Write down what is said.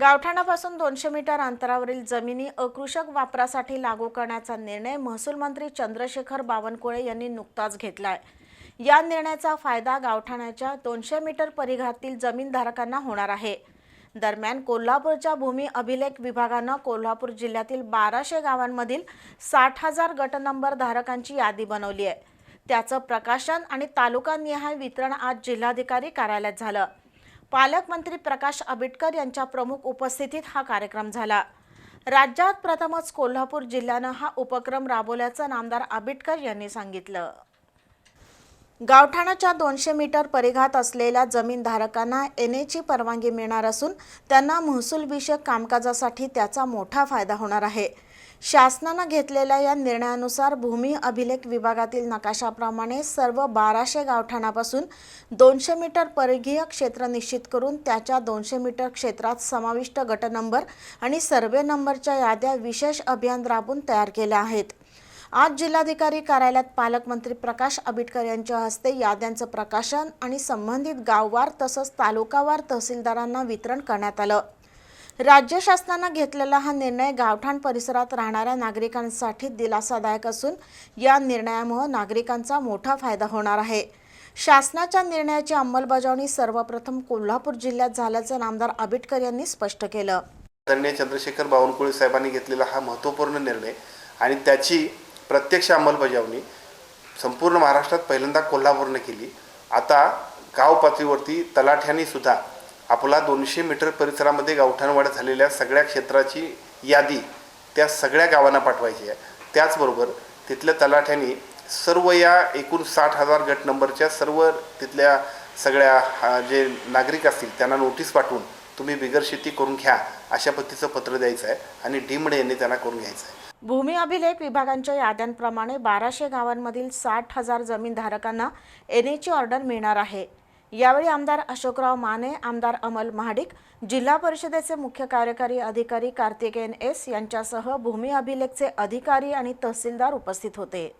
गावठाणापासून दोनशे मीटर अंतरावरील जमिनी अकृषक वापरासाठी लागू करण्याचा निर्णय महसूल मंत्री चंद्रशेखर बावनकुळे यांनी नुकताच घेतलाय. या निर्णयाचा फायदा गावठाणाच्या दोनशे मीटर परिघातील जमीनधारकांना होणार आहे. दरम्यान कोल्हापूरच्या भूमी अभिलेख विभागानं कोल्हापूर जिल्ह्यातील बाराशे गावांमधील साठ हजार गटनंबर धारकांची यादी बनवली आहे. त्याचं प्रकाशन आणि तालुकानिहाय वितरण आज जिल्हाधिकारी कार्यालयात झालं. पालकमंत्री प्रकाश आंबेडकर यांच्या प्रमुख उपस्थितीत हा कार्यक्रम झाला. राज्यात प्रथमच कोल्हापूर जिल्ह्यानं हा उपक्रम राबवल्याचं नामदार आंबेडकर यांनी सांगितलं. गावठाणाच्या दोनशे मीटर परिघात असलेल्या जमीनधारकांना एन एची परवानगी मिळणार असून त्यांना महसूलविषयक कामकाजासाठी त्याचा मोठा फायदा होणार आहे. शासनानं घेतलेल्या या निर्णयानुसार भूमी अभिलेख विभागातील नकाशाप्रमाणे सर्व बाराशे गावठाणापासून दोनशे मीटर परिघीय क्षेत्र निश्चित करून त्याच्या दोनशे मीटर क्षेत्रात समाविष्ट गट नंबर आणि सर्वे नंबरच्या याद्या विशेष अभियान राबून तयार केल्या आहेत. आज जिल्हाधिकारी कार्यालयात पालकमंत्री प्रकाश आंबेडकर यांच्या हस्ते याद्यांचं प्रकाशन आणि संबंधित गाववार तसंच तालुकावार तहसीलदारांना वितरण करण्यात आलं. राज्य शासनानं घेतलेला हा निर्णय गावठाण परिसरात राहणाऱ्या नागरिकांसाठी दिलासादायक असून या निर्णयामुळे नागरिकांचा मोठा फायदा होणार आहे. शासनाच्या निर्णयाची अंमलबजावणी सर्वप्रथम कोल्हापूर जिल्ह्यात झाल्याचं नामदार आबिटकर यांनी स्पष्ट केलं. आदरणीय चंद्रशेखर बावनकुळे साहेबांनी घेतलेला हा महत्त्वपूर्ण निर्णय आणि त्याची प्रत्यक्ष अंमलबजावणी संपूर्ण महाराष्ट्रात पहिल्यांदा कोल्हापूरने केली. आता गाव पातळीवरती तलाठ्यांनी सुद्धा आपला दोनशे मीटर परिसरामध्ये गावठाणवाढ झालेल्या सगळ्या क्षेत्राची यादी त्या सगळ्या गावांना पाठवायची आहे. त्याचबरोबर तिथल्या तलाठ्यांनी सर्व या एकूण साठ हजार गट नंबरच्या सर्व तिथल्या सगळ्या हा, जे नागरिक असतील त्यांना नोटीस पाठवून तुम्ही बिगर शेती करून घ्या अशा पद्धतीचं पत्र द्यायचं आहे आणि डीमडे यांनी त्यांना करून घ्यायचं आहे. भूमी अभिलेख विभागांच्या याद्यांप्रमाणे बाराशे गावांमधील साठ हजार जमीनधारकांना एन एची ऑर्डर मिळणार आहे. यावेळी आमदार अशोकराव माने आमदार अमल महाडिक जिल्हा परिषदेचे मुख्य कार्यकारी अधिकारी कार्तिकेयन एस यांच्यासह भूमी अभिलेखचे अधिकारी आणि तहसीलदार उपस्थित होते.